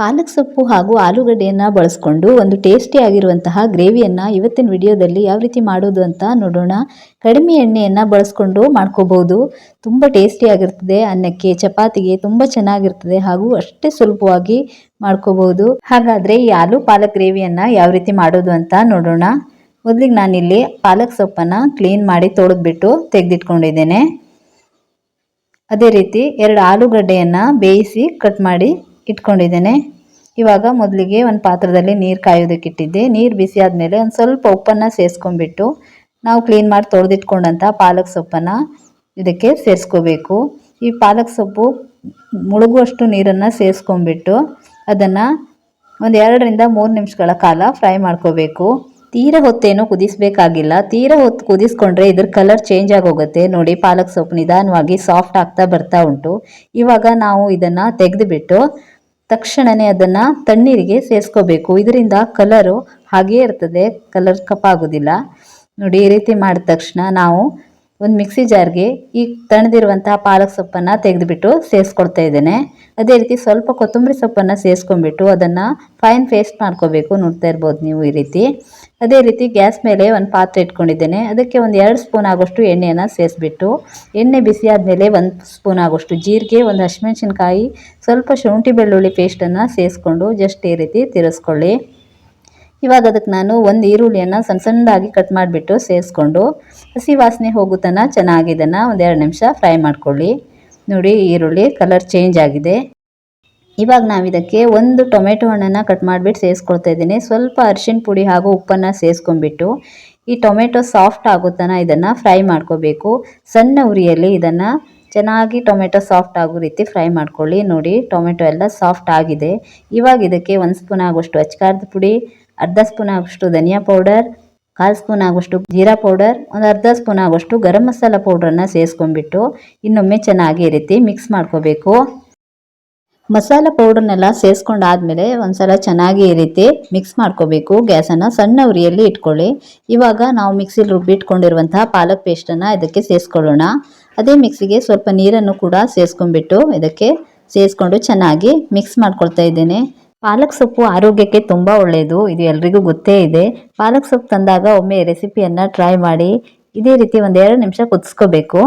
ಪಾಲಕ್ ಸೊಪ್ಪು ಹಾಗೂ ಆಲೂಗಡ್ಡೆಯನ್ನು ಬಳಸ್ಕೊಂಡು ಒಂದು ಟೇಸ್ಟಿ ಆಗಿರುವಂತಹ ಗ್ರೇವಿಯನ್ನು ಇವತ್ತಿನ ವಿಡಿಯೋದಲ್ಲಿ ಯಾವ ರೀತಿ ಮಾಡೋದು ಅಂತ ನೋಡೋಣ. ಕಡಿಮೆ ಎಣ್ಣೆಯನ್ನು ಬಳಸ್ಕೊಂಡು ಮಾಡ್ಕೋಬಹುದು. ತುಂಬ ಟೇಸ್ಟಿಯಾಗಿರ್ತದೆ ಅನ್ನಕ್ಕೆ, ಚಪಾತಿಗೆ ತುಂಬ ಚೆನ್ನಾಗಿರ್ತದೆ ಹಾಗೂ ಅಷ್ಟೇ ಸುಲಭವಾಗಿ ಮಾಡ್ಕೋಬಹುದು. ಹಾಗಾದರೆ ಈ ಆಲೂ ಪಾಲಕ್ ಗ್ರೇವಿಯನ್ನು ಯಾವ ರೀತಿ ಮಾಡೋದು ಅಂತ ನೋಡೋಣ. ಮೊದಲಿಗೆ ನಾನಿಲ್ಲಿ ಪಾಲಕ್ ಸೊಪ್ಪನ್ನು ಕ್ಲೀನ್ ಮಾಡಿ ತೊಳೆದ್ಬಿಟ್ಟು ತೆಗೆದಿಟ್ಕೊಂಡಿದ್ದೇನೆ. ಅದೇ ರೀತಿ ಎರಡು ಆಲೂಗಡ್ಡೆಯನ್ನು ಬೇಯಿಸಿ ಕಟ್ ಮಾಡಿ ಇಟ್ಕೊಂಡಿದ್ದೇನೆ. ಇವಾಗ ಮೊದಲಿಗೆ ಒಂದು ಪಾತ್ರದಲ್ಲಿ ನೀರು ಕಾಯೋದಕ್ಕೆ ಇಟ್ಟಿದ್ದೆ. ನೀರು ಬಿಸಿ ಆದಮೇಲೆ ಒಂದು ಸ್ವಲ್ಪ ಉಪ್ಪನ್ನು ಸೇರಿಸ್ಕೊಂಡ್ಬಿಟ್ಟು ನಾವು ಕ್ಲೀನ್ ಮಾಡಿ ತೊಳೆದಿಟ್ಕೊಂಡಂಥ ಪಾಲಕ್ ಸೊಪ್ಪನ್ನು ಇದಕ್ಕೆ ಸೇರಿಸ್ಕೋಬೇಕು. ಈ ಪಾಲಕ್ ಸೊಪ್ಪು ಮುಳುಗುವಷ್ಟು ನೀರನ್ನು ಸೇರಿಸ್ಕೊಂಡ್ಬಿಟ್ಟು ಅದನ್ನು ಒಂದು ಎರಡರಿಂದ ಮೂರು ನಿಮಿಷಗಳ ಕಾಲ ಫ್ರೈ ಮಾಡ್ಕೋಬೇಕು. ತೀರ ಹೊತ್ತೇನು ಕುದಿಸ್ಬೇಕಾಗಿಲ್ಲ. ತೀರ ಹೊತ್ತು ಕುದಿಸ್ಕೊಂಡ್ರೆ ಇದ್ರ ಕಲರ್ ಚೇಂಜ್ ಆಗೋಗುತ್ತೆ. ನೋಡಿ, ಪಾಲಕ್ ಸೊಪ್ಪು ನಿಧಾನವಾಗಿ ಸಾಫ್ಟ್ ಆಗ್ತಾ ಬರ್ತಾ ಉಂಟು. ಇವಾಗ ನಾವು ಇದನ್ನು ತೆಗೆದುಬಿಟ್ಟು ತಕ್ಷಣವೇ ಅದನ್ನು ತಣ್ಣೀರಿಗೆ ಸೇರಿಸ್ಕೋಬೇಕು ಇದರಿಂದ ಕಲರು ಹಾಗೇ ಇರ್ತದೆ. ಕಲರ್ ಕಪ್ಪಾಗೋದಿಲ್ಲ ನೋಡಿ, ಈ ರೀತಿ ಮಾಡಿದ ತಕ್ಷಣ ನಾವು ಒಂದು ಮಿಕ್ಸಿ ಜಾರ್ಗೆ ಈ ತಣದಿರುವಂತಹ ಪಾಲಕ್ ಸೊಪ್ಪನ್ನು ತೆಗೆದುಬಿಟ್ಟು ಸೇರಿಸ್ಕೊಡ್ತಾ ಇದ್ದೇನೆ. ಅದೇ ರೀತಿ ಸ್ವಲ್ಪ ಕೊತ್ತಂಬರಿ ಸೊಪ್ಪನ್ನು ಸೇರಿಸ್ಕೊಂಡ್ಬಿಟ್ಟು ಅದನ್ನು ಫೈನ್ ಪೇಸ್ಟ್ ಮಾಡ್ಕೋಬೇಕು ನೋಡ್ತಾ ಇರ್ಬೋದು ನೀವು ಈ ರೀತಿ. ಅದೇ ರೀತಿ ಗ್ಯಾಸ್ ಮೇಲೆ ಒಂದು ಪಾತ್ರೆ ಇಟ್ಕೊಂಡಿದ್ದೇನೆ. ಅದಕ್ಕೆ ಒಂದು ಎರಡು ಸ್ಪೂನ್ ಆಗೋಷ್ಟು ಎಣ್ಣೆಯನ್ನು ಸೇರಿಸ್ಬಿಟ್ಟು ಎಣ್ಣೆ ಬಿಸಿ ಆದಮೇಲೆ ಒಂದು ಸ್ಪೂನ್ ಆಗೋಷ್ಟು ಜೀರಿಗೆ, ಒಂದು ಹಸಿಮೆಣ್ಸಿನ್ಕಾಯಿ, ಸ್ವಲ್ಪ ಶುಂಠಿ ಬೆಳ್ಳುಳ್ಳಿ ಪೇಸ್ಟನ್ನು ಸೇರಿಸ್ಕೊಂಡು ಜಸ್ಟ್ ಈ ರೀತಿ ತಿರ್ಸ್ಕೊಳ್ಳಿ. ಇವಾಗ ಅದಕ್ಕೆ ನಾನು ಒಂದು ಈರುಳ್ಳಿಯನ್ನು ಸಣ್ಣ ಸಣ್ಣದಾಗಿ ಕಟ್ ಮಾಡಿಬಿಟ್ಟು ಸೇರಿಸ್ಕೊಂಡು ಹಸಿ ವಾಸನೆ ಹೋಗುತ್ತನ ಚೆನ್ನಾಗಿ ಇದನ್ನು ಒಂದೆರಡು ನಿಮಿಷ ಫ್ರೈ ಮಾಡ್ಕೊಳ್ಳಿ. ನೋಡಿ ಈರುಳ್ಳಿ ಕಲರ್ ಚೇಂಜ್ ಆಗಿದೆ. ಇವಾಗ ನಾವು ಇದಕ್ಕೆ ಒಂದು ಟೊಮೆಟೊ ಹಣ್ಣನ್ನು ಕಟ್ ಮಾಡಿಬಿಟ್ಟು ಸೇರಿಸ್ಕೊಳ್ತಾ ಇದ್ದೀನಿ. ಸ್ವಲ್ಪ ಅರಿಶಿನ ಪುಡಿ ಹಾಗೂ ಉಪ್ಪನ್ನು ಸೇರಿಸ್ಕೊಂಡ್ಬಿಟ್ಟು ಈ ಟೊಮೆಟೊ ಸಾಫ್ಟ್ ಆಗೋ ತನಕ ಇದನ್ನು ಫ್ರೈ ಮಾಡ್ಕೋಬೇಕು. ಸಣ್ಣ ಉರಿಯಲ್ಲಿ ಇದನ್ನು ಚೆನ್ನಾಗಿ ಟೊಮೆಟೊ ಸಾಫ್ಟ್ ಆಗೋ ರೀತಿ ಫ್ರೈ ಮಾಡ್ಕೊಳ್ಳಿ. ನೋಡಿ ಟೊಮೆಟೊ ಎಲ್ಲ ಸಾಫ್ಟ್ ಆಗಿದೆ. ಇವಾಗ ಇದಕ್ಕೆ ಒಂದು ಸ್ಪೂನ್ ಆಗೋಷ್ಟು ಅಚ್ಕಾರದ ಪುಡಿ ಅರ್ಧ ಸ್ಪೂನ್ ಆಗುವಷ್ಟು ಧನಿಯಾ ಪೌಡರ್, ಕಾಲು ಸ್ಪೂನ್ ಆಗುವಷ್ಟು ಜೀರಾ ಪೌಡರ್, ಒಂದು ಅರ್ಧ ಸ್ಪೂನ್ ಆಗುವಷ್ಟು ಗರಂ ಮಸಾಲ ಪೌಡ್ರನ್ನು ಸೇರಿಸ್ಕೊಂಡ್ಬಿಟ್ಟು ಇನ್ನೊಮ್ಮೆ ಚೆನ್ನಾಗಿ ರೀತಿ ಮಿಕ್ಸ್ ಮಾಡ್ಕೋಬೇಕು. ಮಸಾಲ ಪೌಡರ್ನೆಲ್ಲ ಸೇರಿಸ್ಕೊಂಡಾದ್ಮೇಲೆ ಒಂದ್ಸಲ ಚೆನ್ನಾಗಿ ಈ ರೀತಿ ಮಿಕ್ಸ್ ಮಾಡ್ಕೋಬೇಕು. ಗ್ಯಾಸನ್ನು ಸಣ್ಣ ಉರಿಯಲ್ಲಿ ಇಟ್ಕೊಳ್ಳಿ. ಇವಾಗ ನಾವು ಮಿಕ್ಸಿಲಿ ರುಬ್ಬಿಟ್ಕೊಂಡಿರುವಂತಹ ಪಾಲಕ್ ಪೇಸ್ಟನ್ನು ಇದಕ್ಕೆ ಸೇರಿಸ್ಕೊಳ್ಳೋಣ ಅದೇ ಮಿಕ್ಸಿಗೆ ಸ್ವಲ್ಪ ನೀರನ್ನು ಕೂಡ ಸೇರಿಸ್ಕೊಂಡ್ಬಿಟ್ಟು ಇದಕ್ಕೆ ಸೇರಿಸ್ಕೊಂಡು ಚೆನ್ನಾಗಿ ಮಿಕ್ಸ್ ಮಾಡ್ಕೊಳ್ತಾ ಇದ್ದೇನೆ. ಪಾಲಕ್ ಸೊಪ್ಪು ಆರೋಗ್ಯಕ್ಕೆ ತುಂಬ ಒಳ್ಳೆಯದು ಇದು ಎಲ್ರಿಗೂ ಗೊತ್ತೇ ಇದೆ. ಪಾಲಕ್ ಸೊಪ್ಪು ತಂದಾಗ ಒಮ್ಮೆ ರೆಸಿಪಿಯನ್ನು ಟ್ರೈ ಮಾಡಿ, ಇದೇ ರೀತಿ ಒಂದೆರಡು ನಿಮಿಷ ಕುದಿಸ್ಕೋಬೇಕು.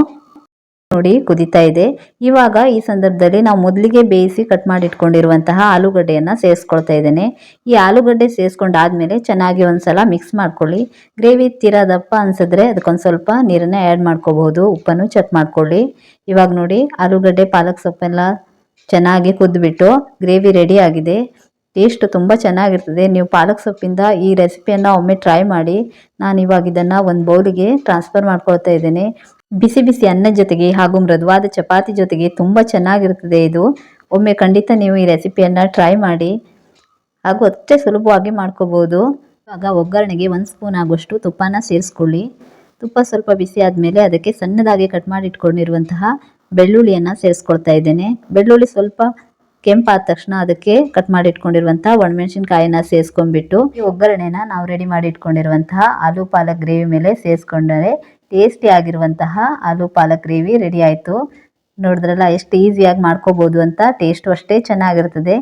ನೋಡಿ, ಕುದಿತಾ ಇದೆ. ಇವಾಗ ಈ ಸಂದರ್ಭದಲ್ಲಿ ನಾವು ಮೊದಲಿಗೆ ಬೇಯಿಸಿ ಕಟ್ ಮಾಡಿಟ್ಕೊಂಡಿರುವಂತಹ ಆಲೂಗಡ್ಡೆಯನ್ನು ಸೇರಿಸ್ಕೊಳ್ತಾ ಇದ್ದೇನೆ. ಈ ಆಲೂಗಡ್ಡೆ ಸೇರಿಸ್ಕೊಂಡಾದ್ಮೇಲೆ ಚೆನ್ನಾಗಿ ಒಂದ್ಸಲ ಮಿಕ್ಸ್ ಮಾಡ್ಕೊಳ್ಳಿ. ಗ್ರೇವಿ ತೀರಾ ದಪ್ಪ ಅನ್ಸಿದ್ರೆ ಅದಕ್ಕೊಂದು ಸ್ವಲ್ಪ ನೀರನ್ನು ಆ್ಯಡ್ ಮಾಡ್ಕೋಬಹುದು, ಉಪ್ಪನ್ನು ಚೆಕ್ ಮಾಡ್ಕೊಳ್ಳಿ. ಇವಾಗ ನೋಡಿ, ಆಲೂಗಡ್ಡೆ, ಪಾಲಕ್ ಸೊಪ್ಪೆಲ್ಲ ಚೆನ್ನಾಗಿ ಕುದ್ದುಬಿಟ್ಟು ಗ್ರೇವಿ ರೆಡಿ ಆಗಿದೆ. ಟೇಸ್ಟ್ ತುಂಬ ಚೆನ್ನಾಗಿರ್ತದೆ. ನೀವು ಪಾಲಕ್ ಸೊಪ್ಪಿಂದ ಈ ರೆಸಿಪಿಯನ್ನು ಒಮ್ಮೆ ಟ್ರೈ ಮಾಡಿ. ನಾನು ಇವಾಗ ಇದನ್ನು ಒಂದು ಬೌಲಿಗೆ ಟ್ರಾನ್ಸ್ಫರ್ ಮಾಡ್ಕೊಳ್ತಾ ಇದ್ದೇನೆ. ಬಿಸಿ ಬಿಸಿ ಅನ್ನದ ಜೊತೆಗೆ ಹಾಗೂ ಮೃದುವಾದ ಚಪಾತಿ ಜೊತೆಗೆ ತುಂಬ ಚೆನ್ನಾಗಿರ್ತದೆ ಇದು. ಒಮ್ಮೆ ಖಂಡಿತ ನೀವು ಈ ರೆಸಿಪಿಯನ್ನು ಟ್ರೈ ಮಾಡಿ. ಹಾಗೂ ಅಷ್ಟೇ ಸುಲಭವಾಗಿ ಮಾಡ್ಕೋಬೋದು. ಇವಾಗ ಒಗ್ಗರಣೆಗೆ ಒಂದು ಸ್ಪೂನ್ ಆಗುವಷ್ಟು ತುಪ್ಪನ ಸೇರಿಸ್ಕೊಳ್ಳಿ. ತುಪ್ಪ ಸ್ವಲ್ಪ ಬಿಸಿ ಆದಮೇಲೆ ಅದಕ್ಕೆ ಸಣ್ಣದಾಗಿ ಕಟ್ ಮಾಡಿ ಇಟ್ಕೊಂಡಿರುವಂತಹ ಬೆಳ್ಳುಳ್ಳಿಯನ್ನು ಸೇರಿಸ್ಕೊಳ್ತಾ ಇದ್ದೇನೆ. ಬೆಳ್ಳುಳ್ಳಿ ಸ್ವಲ್ಪ ಕೆಂಪಾದ ತಕ್ಷಣ ಅದಕ್ಕೆ ಕಟ್ ಮಾಡಿ ಇಟ್ಕೊಂಡಿರುವಂತಹ ಒಣಮೆಣಸಿನ್ಕಾಯಿನ ಸೇರಿಸ್ಕೊಂಡ್ಬಿಟ್ಟು ಈ ಒಗ್ಗರಣೆನ ನಾವು ರೆಡಿ ಮಾಡಿ ಇಟ್ಕೊಂಡಿರುವಂತಹ ಆಲೂ ಪಾಲಕ್ ಗ್ರೇವಿ ಮೇಲೆ ಸೇರಿಸ್ಕೊಂಡರೆ ಟೇಸ್ಟಿ ಆಗಿರುವಂತಹ ಆಲೂ ಪಾಲಕ್ ಗ್ರೇವಿ ರೆಡಿ ಆಯಿತು. ನೋಡಿದ್ರಲ್ಲ, ಎಷ್ಟು ಈಸಿಯಾಗಿ ಮಾಡ್ಕೋಬೋದು ಅಂತ ಟೇಸ್ಟು ಅಷ್ಟೇ ಚೆನ್ನಾಗಿರ್ತದೆ.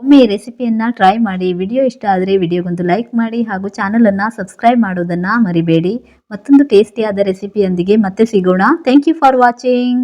ಒಮ್ಮೆ ಈ ರೆಸಿಪಿಯನ್ನು ಟ್ರೈ ಮಾಡಿ ವಿಡಿಯೋ ಇಷ್ಟ ಆದರೆ ವಿಡಿಯೋಗೊಂದು ಲೈಕ್ ಮಾಡಿ ಹಾಗೂ ಚಾನಲನ್ನು ಸಬ್ಸ್ಕ್ರೈಬ್ ಮಾಡೋದನ್ನು ಮರಿಬೇಡಿ. ಮತ್ತೊಂದು ಟೇಸ್ಟಿಯಾದ ರೆಸಿಪಿಯೊಂದಿಗೆ ಮತ್ತೆ ಸಿಗೋಣ. Thank you for watching